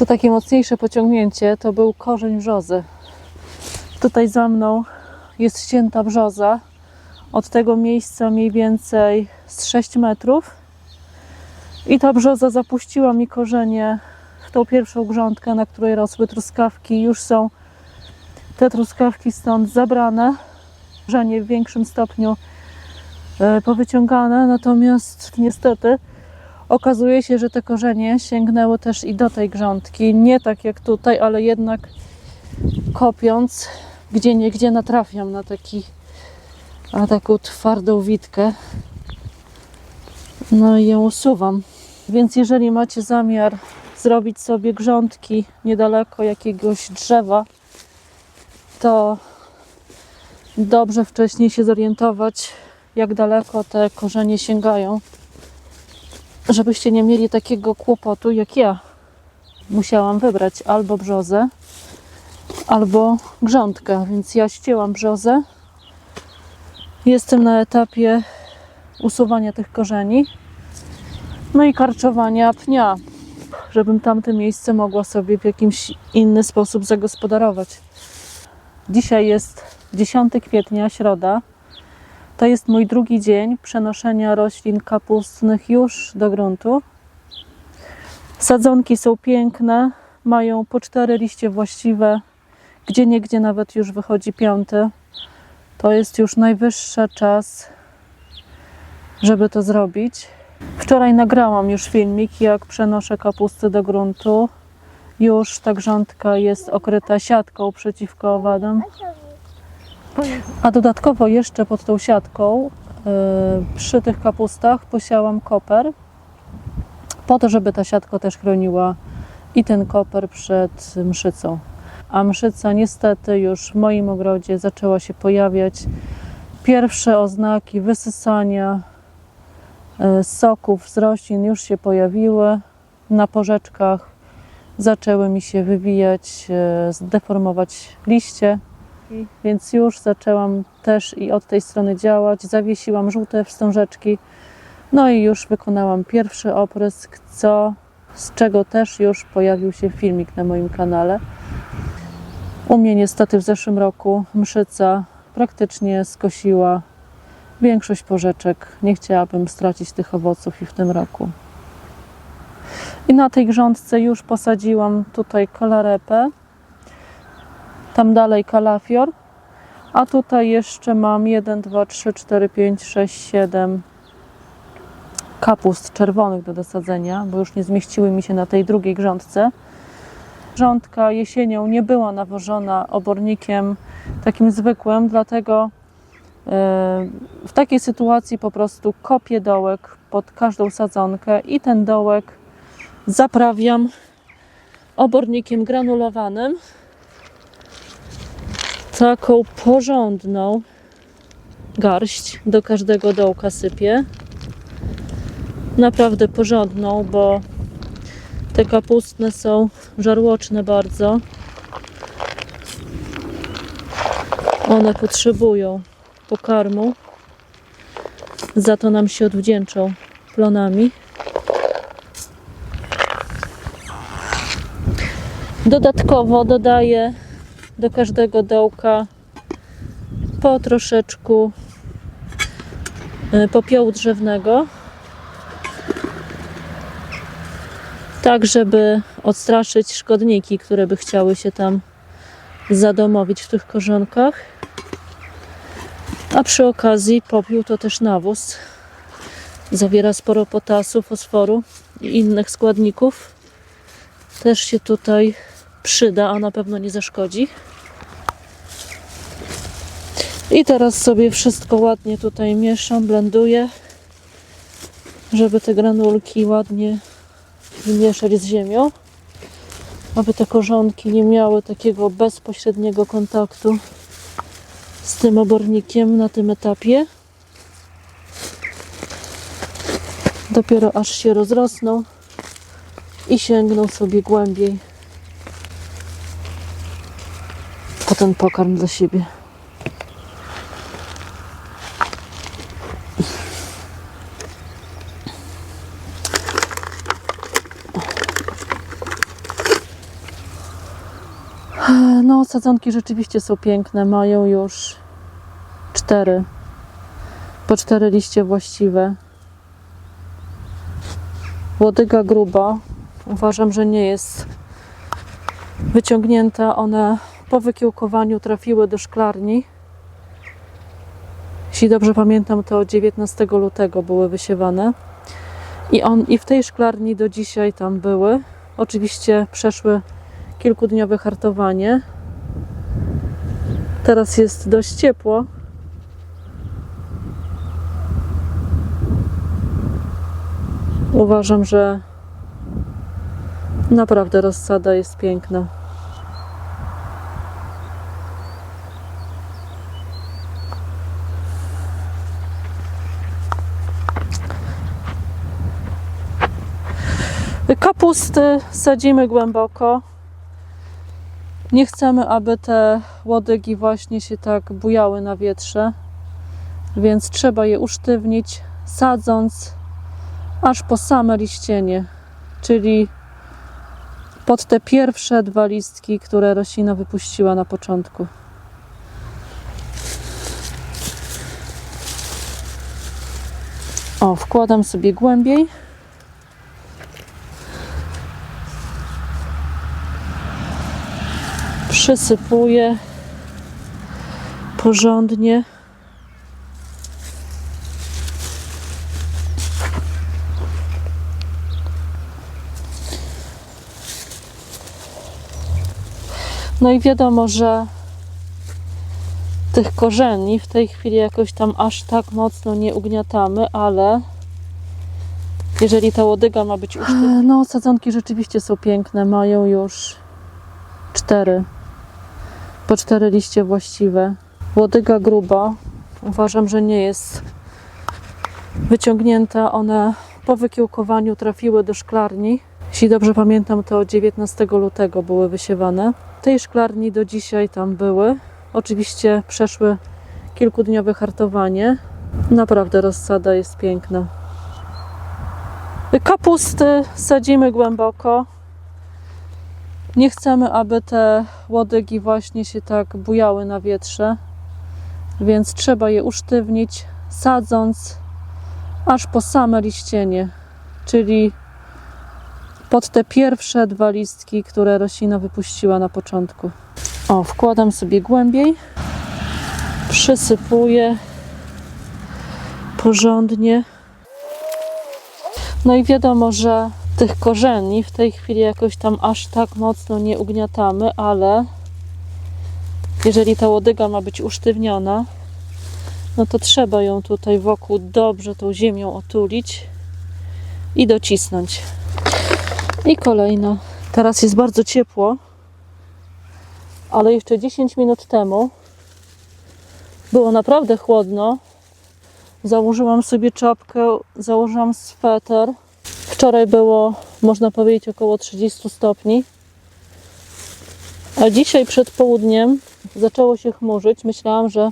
To takie mocniejsze pociągnięcie to był korzeń brzozy. Tutaj za mną jest ścięta brzoza. Od tego miejsca mniej więcej z 6 metrów. I ta brzoza zapuściła mi korzenie w tą pierwszą grządkę, na której rosły truskawki. Już są te truskawki stąd zabrane. Korzenie w większym stopniu e, powyciągane, natomiast niestety okazuje się, że te korzenie sięgnęły też i do tej grządki. Nie tak jak tutaj, ale jednak kopiąc, gdzie niegdzie natrafiam na taki na taką twardą witkę. No i ją usuwam. Więc jeżeli macie zamiar zrobić sobie grządki niedaleko jakiegoś drzewa, to dobrze wcześniej się zorientować, jak daleko te korzenie sięgają, żebyście nie mieli takiego kłopotu jak ja. Musiałam wybrać albo brzozę, albo grządkę, więc ja ścięłam brzozę. Jestem na etapie usuwania tych korzeni, no i karczowania pnia, żebym tamte miejsce mogła sobie w jakimś inny sposób zagospodarować. Dzisiaj jest 10 kwietnia, środa. To jest mój drugi dzień przenoszenia roślin kapustnych już do gruntu. Sadzonki są piękne, mają po cztery liście właściwe, gdzie niegdzie nawet już wychodzi piąty. To jest już najwyższy czas, żeby to zrobić. Wczoraj nagrałam już filmik, jak przenoszę kapustę do gruntu. Już ta grządka jest okryta siatką przeciwko owadom. A dodatkowo jeszcze pod tą siatką yy, przy tych kapustach posiałam koper, po to, żeby ta siatka też chroniła i ten koper przed mszycą. A mszyca niestety już w moim ogrodzie zaczęła się pojawiać. Pierwsze oznaki wysysania yy, soków z roślin już się pojawiły. Na porzeczkach zaczęły mi się wywijać, yy, zdeformować liście więc już zaczęłam też i od tej strony działać. Zawiesiłam żółte wstążeczki, no i już wykonałam pierwszy oprysk, co, z czego też już pojawił się filmik na moim kanale. U mnie niestety w zeszłym roku mszyca praktycznie skosiła większość porzeczek. Nie chciałabym stracić tych owoców i w tym roku. I na tej grządce już posadziłam tutaj kalarepę tam dalej kalafior. A tutaj jeszcze mam 1, 2, 3, 4, 5, 6, 7 kapust czerwonych do dosadzenia, bo już nie zmieściły mi się na tej drugiej grządce. Grządka jesienią nie była nawożona obornikiem takim zwykłym, dlatego e, w takiej sytuacji po prostu kopię dołek pod każdą sadzonkę i ten dołek zaprawiam obornikiem granulowanym taką porządną garść do każdego dołka sypię. Naprawdę porządną, bo te kapustne są żarłoczne bardzo. One potrzebują pokarmu. Za to nam się odwdzięczą plonami. Dodatkowo dodaję do każdego dołka po troszeczku y, popiołu drzewnego. Tak, żeby odstraszyć szkodniki, które by chciały się tam zadomowić w tych korzonkach. A przy okazji popiół to też nawóz. Zawiera sporo potasu, fosforu i innych składników. Też się tutaj przyda, a na pewno nie zaszkodzi. I teraz sobie wszystko ładnie tutaj mieszam, blenduję, żeby te granulki ładnie wymieszać z ziemią, aby te korzonki nie miały takiego bezpośredniego kontaktu z tym obornikiem na tym etapie. Dopiero aż się rozrosną i sięgną sobie głębiej po ten pokarm dla siebie. Sadzonki rzeczywiście są piękne. Mają już cztery. Po cztery liście właściwe. Łodyga gruba. Uważam, że nie jest wyciągnięta. One po wykiełkowaniu trafiły do szklarni. Jeśli dobrze pamiętam, to 19 lutego były wysiewane. I, on, I w tej szklarni do dzisiaj tam były. Oczywiście przeszły kilkudniowe hartowanie. Teraz jest dość ciepło. Uważam, że naprawdę rozsada jest piękna. Kapusty sadzimy głęboko. Nie chcemy, aby te łodygi właśnie się tak bujały na wietrze, więc trzeba je usztywnić, sadząc aż po same liścienie, czyli pod te pierwsze dwa listki, które roślina wypuściła na początku. O, wkładam sobie głębiej. Przysypuję porządnie. No i wiadomo, że tych korzeni w tej chwili jakoś tam aż tak mocno nie ugniatamy, ale jeżeli ta łodyga ma być usztywniona. No, sadzonki rzeczywiście są piękne, mają już cztery. Po cztery liście właściwe. Łodyga gruba. Uważam, że nie jest wyciągnięta. One po wykiełkowaniu trafiły do szklarni. Jeśli dobrze pamiętam, to 19 lutego były wysiewane. Tej szklarni do dzisiaj tam były. Oczywiście przeszły kilkudniowe hartowanie. Naprawdę rozsada jest piękna. Kapusty sadzimy głęboko. Nie chcemy, aby te łodygi właśnie się tak bujały na wietrze, więc trzeba je usztywnić, sadząc aż po same liścienie, czyli pod te pierwsze dwa listki, które roślina wypuściła na początku. O, wkładam sobie głębiej, przysypuję porządnie. No i wiadomo, że tych korzeni w tej chwili jakoś tam aż tak mocno nie ugniatamy, ale jeżeli ta łodyga ma być usztywniona, no to trzeba ją tutaj wokół dobrze tą ziemią otulić i docisnąć. I kolejna. Teraz jest bardzo ciepło, ale jeszcze 10 minut temu było naprawdę chłodno. Założyłam sobie czapkę, założyłam sweter. Wczoraj było, można powiedzieć, około 30 stopni. A dzisiaj przed południem zaczęło się chmurzyć. Myślałam, że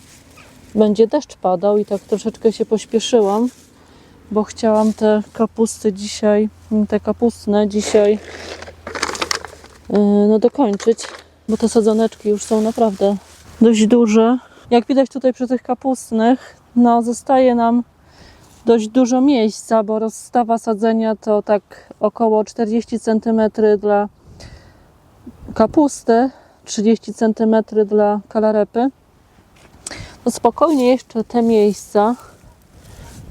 będzie deszcz padał i tak troszeczkę się pośpieszyłam, bo chciałam te kapusty dzisiaj, te kapustne dzisiaj yy, no dokończyć, bo te sadzoneczki już są naprawdę dość duże. Jak widać tutaj przy tych kapustnych, no zostaje nam dość dużo miejsca, bo rozstawa sadzenia to tak około 40 cm dla kapusty, 30 cm dla kalarepy. To spokojnie jeszcze te miejsca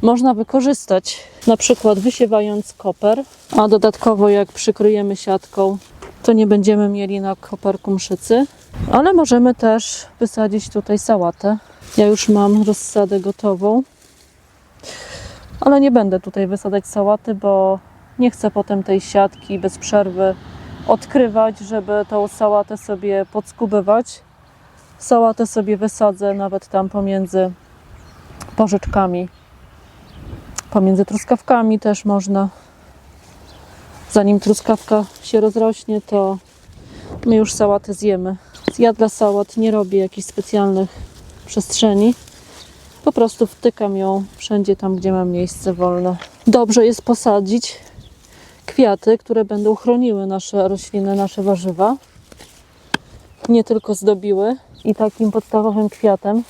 można wykorzystać, na przykład wysiewając koper, a dodatkowo jak przykryjemy siatką, to nie będziemy mieli na koperku mszycy. Ale możemy też wysadzić tutaj sałatę. Ja już mam rozsadę gotową. Ale nie będę tutaj wysadzać sałaty, bo nie chcę potem tej siatki bez przerwy odkrywać, żeby tą sałatę sobie podskubywać. Sałatę sobie wysadzę nawet tam pomiędzy porzeczkami. Pomiędzy truskawkami też można. Zanim truskawka się rozrośnie, to my już sałatę zjemy. Ja dla sałat nie robię jakichś specjalnych przestrzeni. Po prostu wtykam ją wszędzie tam, gdzie mam miejsce wolne. Dobrze jest posadzić kwiaty, które będą chroniły nasze rośliny, nasze warzywa. nie tylko zdobiły. I takim podstawowym kwiatem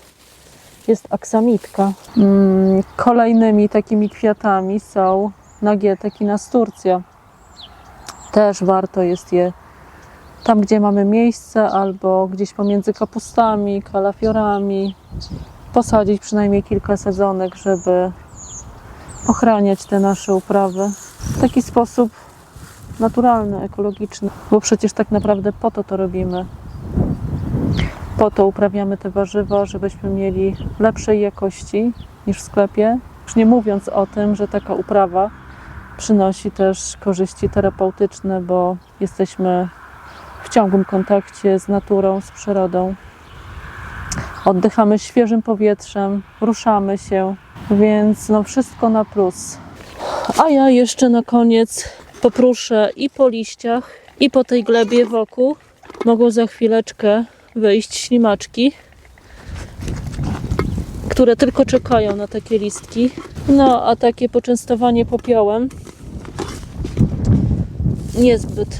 jest aksamitka. Mm, Kolejnymi takimi kwiatami są nagietek i nasturcja. Też warto jest je tam, gdzie mamy miejsce, albo gdzieś pomiędzy kapustami, kalafiorami, posadzić przynajmniej kilka sezonek, żeby ochraniać te nasze uprawy w taki sposób naturalny, ekologiczny, bo przecież tak naprawdę po to to robimy. Po to uprawiamy te warzywa, żebyśmy mieli lepszej jakości niż w sklepie. Już nie mówiąc o tym, że taka uprawa przynosi też korzyści terapeutyczne, bo jesteśmy w ciągłym kontakcie z naturą, z przyrodą. Oddychamy świeżym powietrzem, ruszamy się, więc no wszystko na plus. A ja jeszcze na koniec popruszę i po liściach, i po tej glebie wokół. Mogą za chwileczkę wyjść ślimaczki, które tylko czekają na takie listki. No, a takie poczęstowanie popiołem niezbyt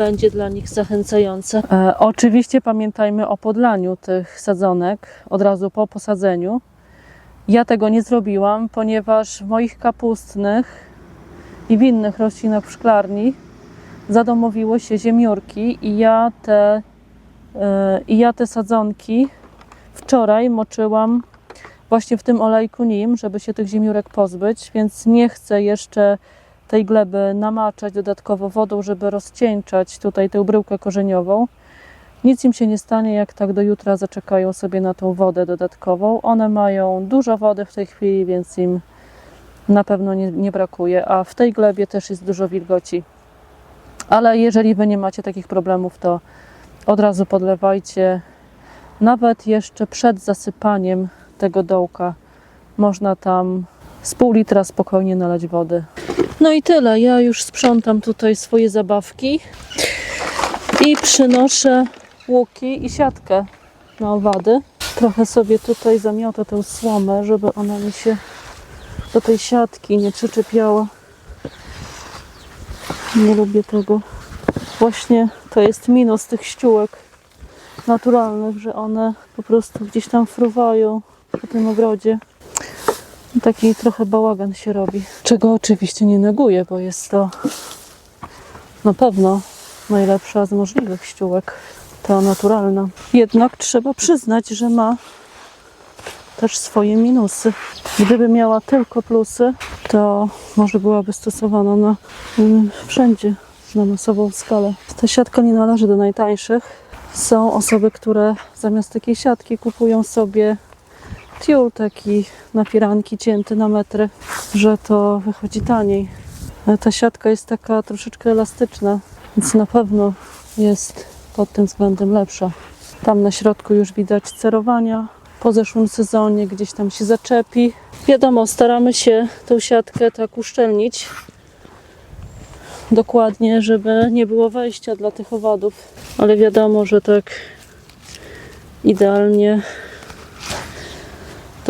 będzie dla nich zachęcające. E, oczywiście pamiętajmy o podlaniu tych sadzonek od razu po posadzeniu. Ja tego nie zrobiłam, ponieważ w moich kapustnych i w innych roślinach w szklarni zadomowiły się ziemiórki i ja te, e, ja te sadzonki wczoraj moczyłam właśnie w tym olejku nim, żeby się tych ziemiórek pozbyć, więc nie chcę jeszcze tej gleby namaczać dodatkowo wodą, żeby rozcieńczać tutaj tę bryłkę korzeniową. Nic im się nie stanie, jak tak do jutra zaczekają sobie na tą wodę dodatkową. One mają dużo wody w tej chwili, więc im na pewno nie, nie brakuje, a w tej glebie też jest dużo wilgoci. Ale jeżeli Wy nie macie takich problemów, to od razu podlewajcie. Nawet jeszcze przed zasypaniem tego dołka można tam z pół litra spokojnie nalać wody. No i tyle. Ja już sprzątam tutaj swoje zabawki i przynoszę łuki i siatkę na owady. Trochę sobie tutaj zamiotę tę słomę, żeby ona mi się do tej siatki nie przyczepiała. Nie lubię tego. Właśnie to jest minus tych ściółek naturalnych, że one po prostu gdzieś tam fruwają po tym ogrodzie. Taki trochę bałagan się robi. Czego oczywiście nie neguję, bo jest to na pewno najlepsza z możliwych ściółek. Ta naturalna. Jednak trzeba przyznać, że ma też swoje minusy. Gdyby miała tylko plusy, to może byłaby stosowana na mm, wszędzie, na masową skalę. Ta siatka nie należy do najtańszych. Są osoby, które zamiast takiej siatki kupują sobie tiul taki na firanki cięty na metry, że to wychodzi taniej. Ta siatka jest taka troszeczkę elastyczna, więc na pewno jest pod tym względem lepsza. Tam na środku już widać cerowania. Po zeszłym sezonie gdzieś tam się zaczepi. Wiadomo, staramy się tą siatkę tak uszczelnić dokładnie, żeby nie było wejścia dla tych owadów. Ale wiadomo, że tak idealnie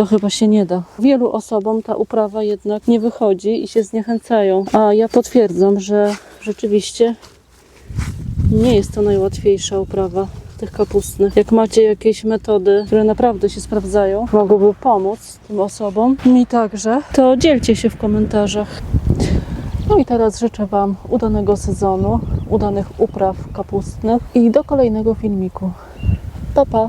to chyba się nie da. Wielu osobom ta uprawa jednak nie wychodzi i się zniechęcają. A ja potwierdzam, że rzeczywiście nie jest to najłatwiejsza uprawa tych kapustnych. Jak macie jakieś metody, które naprawdę się sprawdzają, mogłyby pomóc tym osobom, mi także, to dzielcie się w komentarzach. No i teraz życzę Wam udanego sezonu, udanych upraw kapustnych i do kolejnego filmiku. Pa, pa!